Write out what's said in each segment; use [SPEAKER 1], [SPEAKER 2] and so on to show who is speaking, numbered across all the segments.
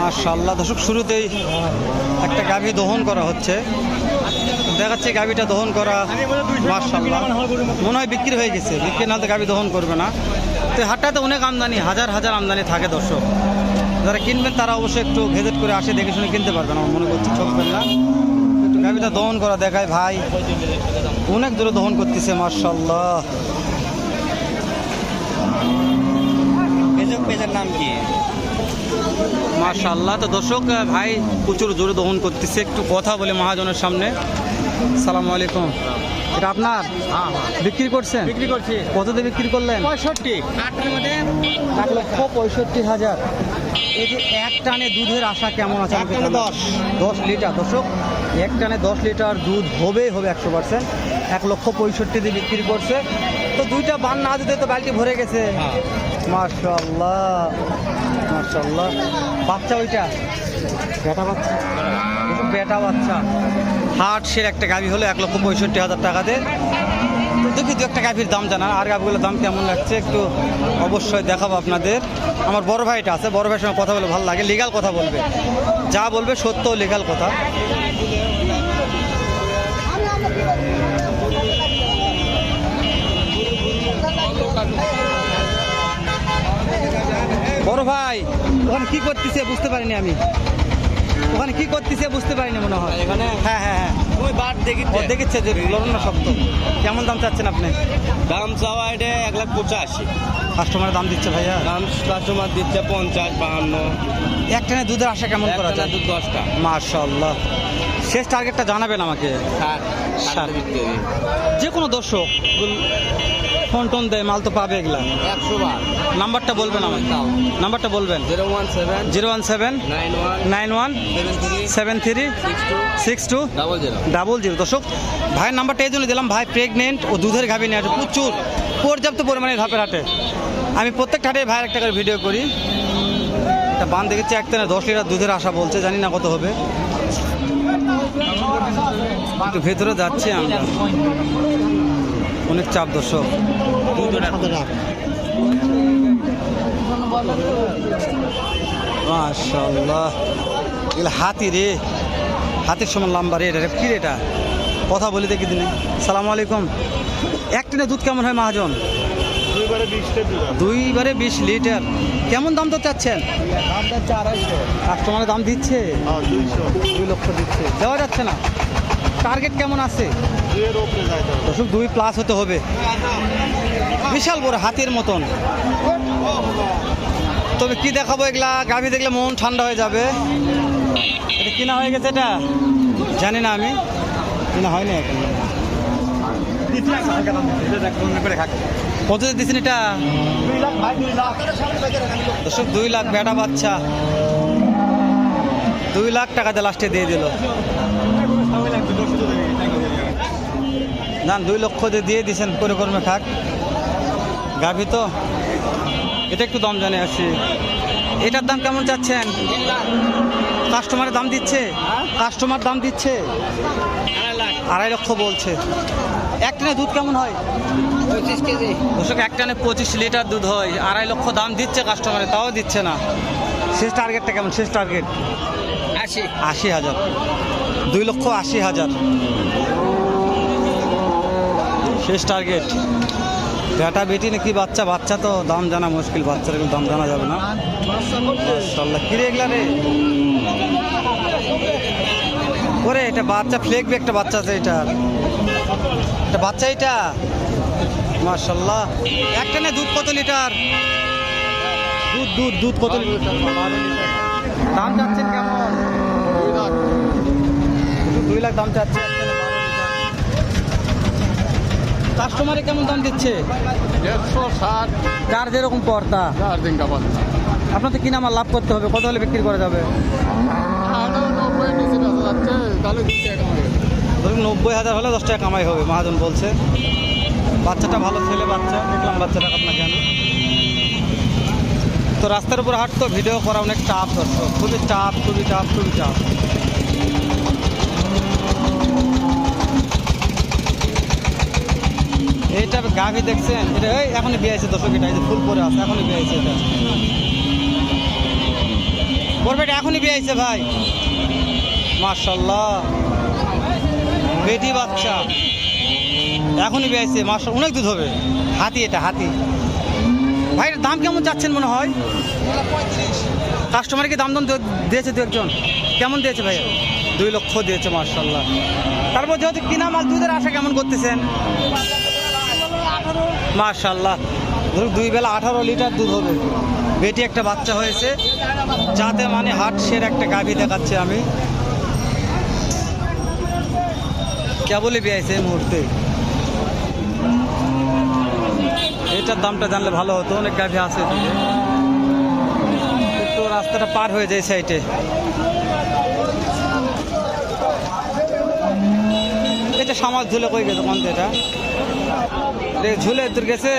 [SPEAKER 1] মাশাল্লাহ দর্শক, শুরুতেই একটা গাভী দহন করা হচ্ছে। দেখাচ্ছে গাভীটা দহন করা মাশাল্লাহ মনে হয় বিক্রি হয়ে গেছে, বিক্রি না হলে গাভী দহন করবে না। তো হাটটাতে অনেক আমদানি, হাজার হাজার আমদানি থাকে, দর্শক। যারা কিনবেন, তারা অবশ্যই একটু ভেজেট করে আসে, দেখে শুনে কিনতে পারবেন, আমার মনে করছে ঠকবেন না একটু গাভীটা দহন করা দেখায় ভাই। অনেক দূরে দহন করতেছে মাশাল্লাহ
[SPEAKER 2] নাম কি?
[SPEAKER 1] মাশাল্লাহ তো দর্শক ভাই প্রচুর জোরে দহন করতেছে। একটু কথা বলে মহাজনের সামনে। সালাম আলাইকুম। এটা আপনার?
[SPEAKER 2] হ্যাঁ হ্যাঁ।
[SPEAKER 1] বিক্রি করছেন?
[SPEAKER 2] বিক্রি করছি।
[SPEAKER 1] কত দিয়ে বিক্রি করলেন?
[SPEAKER 2] পঁয়ষট্টি।
[SPEAKER 1] এক লক্ষ পঁয়ষট্টি হাজার। এই যে এক টানে দুধের আশা কেমন আছে।
[SPEAKER 2] দশ।
[SPEAKER 1] দশ লিটার। দর্শক এক টানে দশ লিটার দুধ হবেই হবে একশো পার্সেন্ট। এক লক্ষ পঁয়ষট্টি দিয়ে বিক্রি করছে। তো দুইটা বান না দিতে তো বালতি ভরে গেছে।
[SPEAKER 2] হ্যাঁ।
[SPEAKER 1] মার্শাল্লাহ মার্শাল্লাহ বাচ্চা ওইটা? বেটা বাচ্চা? বেটা বাচ্চা। হাট সের একটা গাভি হলো এক লক্ষ পঁয়ষট্টি হাজার টাকাতে দেখি দু একটা গাভীর দাম জানান আর গাভিগুলোর দাম কেমন লাগছে একটু অবশ্যই দেখাবো আপনাদের। আমার বড় ভাইটা আছে বড় ভাইয়ের সঙ্গে কথা বলে ভালো লাগে লিগাল কথা বলবে। যা বলবে সত্য লিগাল কথা। বড় ভাই। ওখানে কি করতেছে বুঝতে পারিনি আমি। ওখানে কি করতেছে বুঝতে পারিনি মনে হয়।
[SPEAKER 2] এখানে?
[SPEAKER 1] হ্যাঁ হ্যাঁ হ্যাঁ।
[SPEAKER 2] ওই বাট দেখি
[SPEAKER 1] দেখেছে যে লড়না শক্ত কেমন দাম চাচ্ছেন আপনি?
[SPEAKER 2] দাম চাওয়া এটা এক লাখ পঁচাশি।
[SPEAKER 1] কাস্টমারের দাম দিচ্ছে ভাইয়া?
[SPEAKER 2] দাম কাস্টমার দিচ্ছে পঞ্চাশ বাহান্ন।
[SPEAKER 1] একটানে দুধের আশা কেমন করা যায়?
[SPEAKER 2] দুধ দশটা।
[SPEAKER 1] মাশাল্লাহ শেষ টার্গেটটা জানাবেন আমাকে।
[SPEAKER 2] হবে।
[SPEAKER 1] যে কোনো দর্শক ফোন টোন দেয় মাল তো পাবে এগুলা।
[SPEAKER 2] একশো বার
[SPEAKER 1] নাম্বারটা বলবেন
[SPEAKER 2] তাও।
[SPEAKER 1] নাম্বারটা বলবেন।
[SPEAKER 2] Zero one seven
[SPEAKER 1] zero one seven
[SPEAKER 2] nine one seven three six two double zero.
[SPEAKER 1] Double zero. দর্শক ভাইয়ের নাম্বারটা এই জন্য দিলাম ভাই প্রেগনেন্ট ও দুধের গাভী নিয়ে আসে। প্রচুর পর্যাপ্ত পরিমাণে ধাপের হাটে। আমি প্রত্যেক হাটে ভাইয়ের একটা করে ভিডিও করি। একটা বান দেখেছি একটানে দশ লিটার দুধের আশা বলছে জানি না কত হবে। একটু ভেতরে যাচ্ছি আমরা। অনেক চাপ দর্শক। মাশাল্লাহ এগুলো হাতি রে। হাতির সমান লাম্বা রে এটা কি এটা? কথা বলি দেখি দিনে। সালাম আলাইকুম। এক টিনে দুধ কেমন হয় মহাজন?
[SPEAKER 2] দুইবারে
[SPEAKER 1] বিশ লিটার কেমন দাম তো চাচ্ছেন? কাস্টমারের দাম দিচ্ছে?
[SPEAKER 2] হ্যাঁ
[SPEAKER 1] দুই লক্ষ দিচ্ছে। দেওয়া যাচ্ছে না। টার্গেট কেমন আছে? দর্শক, দুই প্লাস হতে হবে। বিশাল বড় হাতির মতন। তবে কি দেখাবো এগুলা? গাভী দেখলে মন ঠান্ডা হয়ে যাবে। এটা কিনা হয়ে গেছে এটা? জানি না আমি। কিনা হয়নি এখন। কত দিচ্ছেন এটা? দুই লাখ বেটা বাচ্চা। দুই লাখ লাস্টে দিয়ে দিল। না দুই লক্ষ দিয়ে দিয়ে দিছেন করে কর্মে খাক। গাভী তো এটা একটু দাম জানে আসি। এটার দাম কেমন চাচ্ছেন? কাস্টমারের দাম দিচ্ছে? কাস্টমার দাম দিচ্ছে? আড়াই লক্ষ বলছে। এক টানে দুধ কেমন হয়?
[SPEAKER 2] পঁচিশ কেজি।
[SPEAKER 1] দর্শক এক টানে পঁচিশ লিটার দুধ হয়। আড়াই লক্ষ দাম দিচ্ছে কাস্টমারে তাও দিচ্ছে না। শেষ টার্গেটটা কেমন? শেষ টার্গেট
[SPEAKER 2] আশি।
[SPEAKER 1] আশি হাজার। দুই লক্ষ আশি হাজার। শেষ টার্গেট বেটা বেটি নাকি বাচ্চা? বাচ্চা তো দাম জানা মুশকিল, বাচ্চার দাম জানা যাবে না। রে ওরে, এটা বাচ্চা ফ্লেক একটা বাচ্চা আছে এটা। এটা বাচ্চা এটা মাশাল্লাহ একটানে দুধ কত লিটার? দুধ দুধ দুধ কত লিটার? দাম যাচ্ছেন কেমন? দুই লাখ দাম চাচ্ছে কাস্টমারে কেমন দাম দিচ্ছে?
[SPEAKER 2] দেড়শো ষাট।
[SPEAKER 1] যার যেরকম পর্দা?
[SPEAKER 2] চার দিন কাপড়
[SPEAKER 1] আপনাদের কিনা আমার লাভ করতে হবে? কত হলে বিক্রি করা যাবে। ধরুন নব্বই হাজার হলে দশ টাকা কামাই হবে মহাজন বলছে। বাচ্চাটা ভালো ছেলে বাচ্চা দেখলাম বাচ্চাটা আপনাকে আমি। তো রাস্তার উপর হাঁটতো ভিডিও করা অনেক চাপ দর্শক খুবই চাপ খুবই চাপ খুবই চাপ গাভি দেখছেন? এটা এই এখনই বিয়ে আছে দর্শক, এটা এই ফুল পরে আছে, এখনই বিয়ে আছে এটা। ওর বেটা এখনই বিয়ে ভাই। মার্শাল্লাহ বেটি বাচ্চা। এখনই বিয়ে মার্শাল অনেক দুধ হবে। হাতি এটা, হাতি। ভাই দাম কেমন যাচ্ছেন মনে হয়? কাস্টমারকে দাম দাম দিয়েছে দু একজন। কেমন দিয়েছে ভাই? দুই লক্ষ দিয়েছে মার্শাল্লাহ তারপর যেহেতু কিনা মাল দুধের আশা কেমন করতেছেন? মার্শাল্লাহ ধরুন দুই বেলা আঠারো লিটার দুধ হবে। বেটি একটা বাচ্চা হয়েছে। যাতে মানে হাট সের একটা গাভি দেখাচ্ছে আমি। কেবলই বিয়েছে এই মুহূর্তে? এটার দামটা জানলে ভালো হতো, অনেক গাভি আছে। একটু রাস্তাটা পার হয়ে যায় সাইডে। এটা সমাজ ঝুলে কই গেছে কোন এটা? ঝুলে তোর গেছে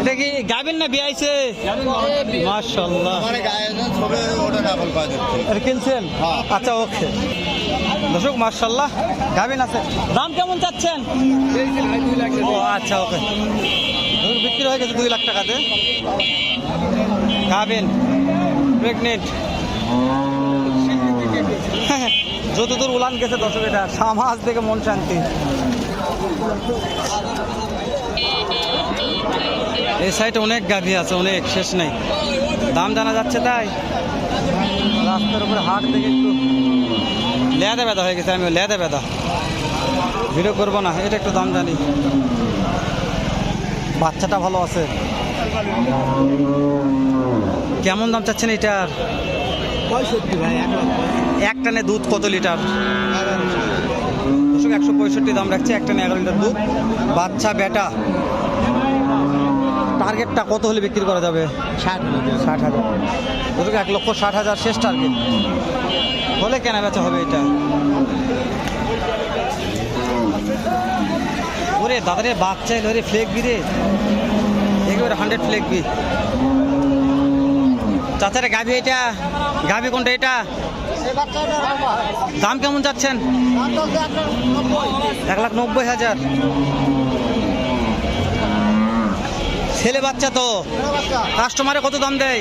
[SPEAKER 1] এটা কি গাবিন না বিয়াইছে মাশাল্লাহ কিনছেন?
[SPEAKER 2] হ্যাঁ।
[SPEAKER 1] আচ্ছা ওকে। দর্শক মার্শাল্লাহ গাবিন আছে। দাম কেমন চাচ্ছেন? ও আচ্ছা ওকে। বিক্রি হয়ে গেছে দুই লাখ টাকাতে। গাবিন প্রেগনেন্ট যত দূর উলান গেছে দর্শক, এটা সামাজ থেকে মন শান্তি। এই সাইডে অনেক গাভী আছে, অনেক, শেষ নেই। দাম জানা যাচ্ছে তাই। রাস্তার উপরে হাট থেকে একটু লেদা ব্যথা হয়ে গেছে আমি লেদা ব্যথা। ভিডিও করব না, এটা একটু দাম জানি। বাচ্চাটা ভালো আছে। কেমন দাম চাচ্ছেন এটার
[SPEAKER 2] পঁয়ষট্টি ভাই এক
[SPEAKER 1] টানে দুধ কত লিটার? দুশো একশো পঁয়ষট্টি দাম রাখছে এক টানে এগারো লিটার দুধ। বাচ্চা বেটা টার্গেটটা কত হলে বিক্রি করা যাবে?
[SPEAKER 2] ষাট
[SPEAKER 1] ষাট হাজার। দুটোকে এক লক্ষ ষাট হাজার শেষ টার্গেট হলে কেনা বেচা হবে এটা? ওরে দাদারে বাচ্চা এলো রে ফ্লেক বি রে। একেবারে হান্ড্রেড ফ্লেক বি চাচারে গাভি এটা। গাভি কোনটা এটা? দাম কেমন যাচ্ছেন? এক লাখ নব্বই হাজার। ছেলে বাচ্চা তো। কাস্টমারে কত দাম দেয়?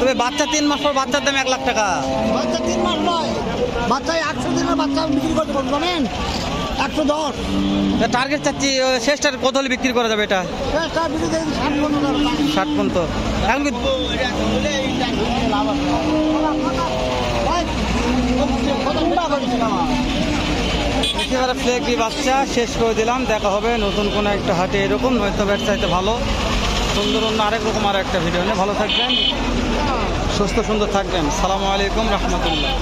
[SPEAKER 1] তবে বাচ্চা তিন মাস পর বাচ্চার দাম এক লাখ টাকা।
[SPEAKER 2] বাচ্চা তিন মাস নয়। বাচ্চা একশো দিনের বাচ্চা বিক্রি করতে পারব, জানেন? একশো দশ।
[SPEAKER 1] টার্গেট চাচ্ছি শেষটার কত হলে বিক্রি করা যাবে এটা?
[SPEAKER 2] ষাট
[SPEAKER 1] পর্যন্ত এখন কি ফ্লেগি বাচ্চা শেষ করে দিলাম দেখা হবে নতুন কোনো একটা হাটে এরকম হয়তো ব্যাট চাইতে ভালো। সুন্দর অন্য আরেক রকম আর একটা ভিডিও নিয়ে। ভালো থাকবেন সুস্থ সুন্দর থাকবেন। সালামু আলাইকুম রহমতুল্লাহ।